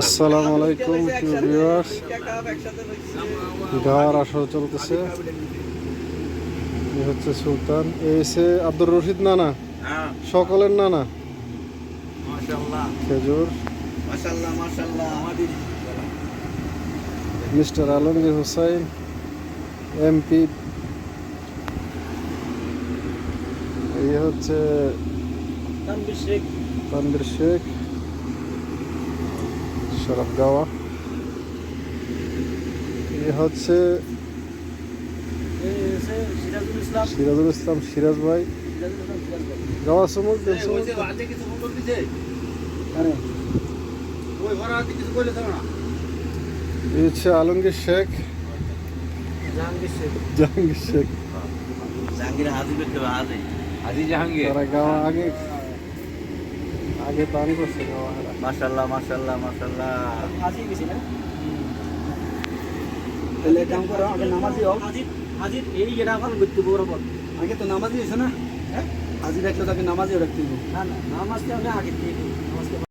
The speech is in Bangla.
আসসালামু আলাইকুম ভিউয়ার্স গাওয়ার আসর চলতেছে। হচ্ছে সুলতান। হচ্ছে আব্দুর রশিদ নানা। হ্যাঁ। সকলের নানা। খেজুর। Mister Alamgir Hussain MP. এই হচ্ছে তানবীর শেখ। শরফ গাওয়া এই হচ্ছে সিরাজুল ইসলাম সিরাজ ভাই। গাওয়া এই চমক হচ্ছে আলমগীর শেখ। জাহাঙ্গীর শেখ। জাহাঙ্গীর শেখ জাহাঙ্গীর হাজি হাজি হাজি জাহাঙ্গীর। তারা গাওয়া আগে আগে পান করছে গাওয়া মাশাআল্লাহ মাশাআল্লাহ মাশাআল্লাহ। হাজি গেছি না? তাহলে কাম করো আগে নামাজি হোক হাজির হাজির এই এটা এখন করতে বরাবর আগে তো নামাজি হয়েছে না? হ্যাঁ? হাজি রাখলে তাকে নামাজিও রাখতে না না নামাজটা আমি আগে দিয়ে